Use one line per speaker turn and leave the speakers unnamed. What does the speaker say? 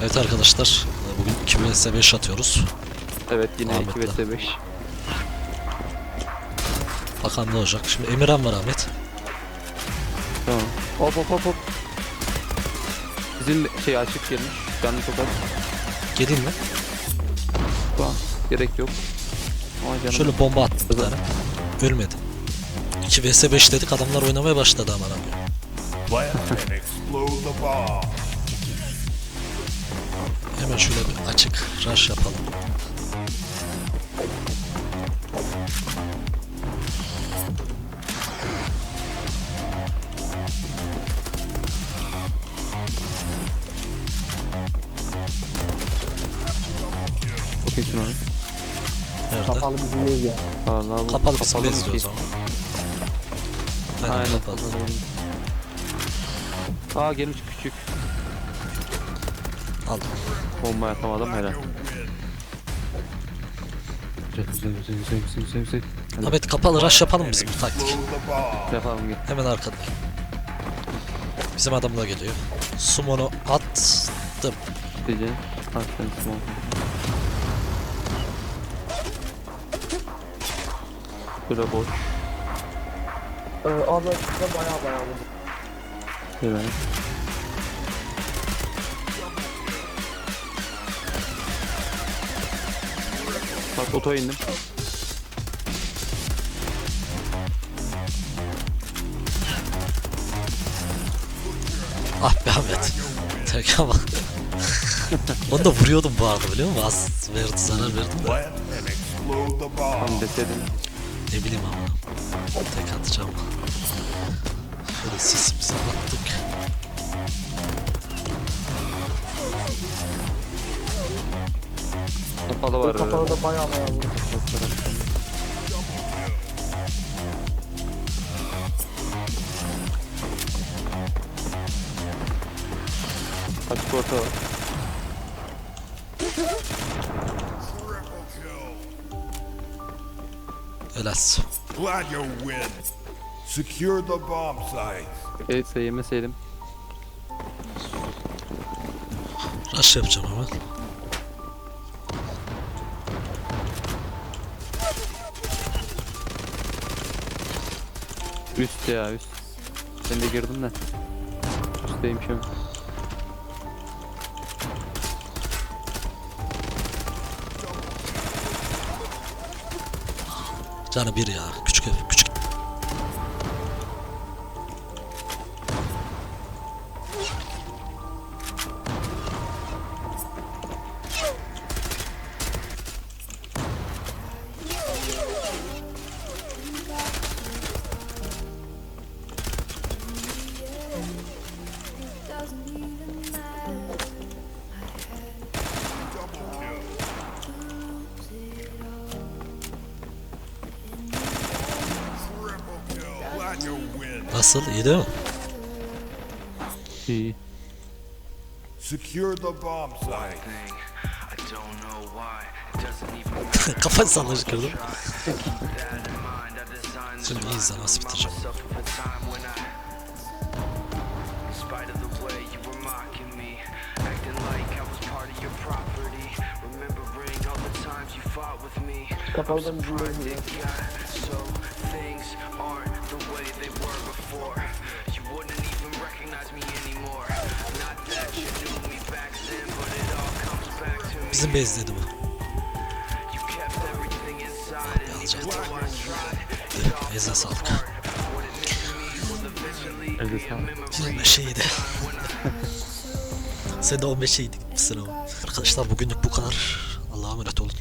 Evet arkadaşlar, bugün 2 vs 5 atıyoruz.
Evet yine
Ahmet'le.
2 vs 5.
Bakalım ne olacak. Şimdi Emirhan var Ahmet.
Tamam. Hop hop hop hop. Bizim şey açık gelmiş. Canlı çok az.
Geleyim mi?
Tamam. Gerek yok. Ama canım.
Şöyle bomba attım bir tane. Ölmedi. 2 vs 5 dedik adamlar oynamaya başladı aman abi. Hemen şöyle bir açık rush yapalım.
İyisin abi.
Nerede?
Kapalı bizim ev ya.
Vallahi bu
Kapalı bizim
bir
bezdi o
şey.
zaman. Aynen,
Aynen.
kapalı.
Aa gelmiş küçük.
Aldım.
Bomba atamadım helal. Güzel güzel güzel güzel güzel güzel güzel. Hadi
Ahmet kapalı rush yapalım bizim bir taktik.
Yapalım gel.
Hemen arkada. Bizim adam da geliyor. Summon'u attım.
Bak sen small. Şöyle boş.
Ee, abi şurada baya baya vurdu.
Helal. Bak oto indim.
Ah be Ahmet. Tek ama. Onu da vuruyordum bu arada biliyor musun? Az verdi zarar verdim de.
Tam deseydin.
Ne bileyim ama. Tek atacağım. Şöyle sisimizi attık.
Kapalı var.
Kapalı da baya baya vurdu.
Açık orta var.
Helas.
Glad you win. Secure the bomb site.
Elitse yemeseydim.
Rush yapacağım hemen.
Üst ya üst. Ben de girdim de. Üstteyim şimdi.
Canı bir ya. Küçük ev. Küçük. Nasıl? İyi değil mi?
İyi.
Secure the bomb site.
thing. I don't know why. Me was eventually
Elde
be a
sağlık.
25 iyiydi. Sen de 15 iyiydi gitmişsin ama. Arkadaşlar bugünlük bu kadar. Allah'a emanet olun.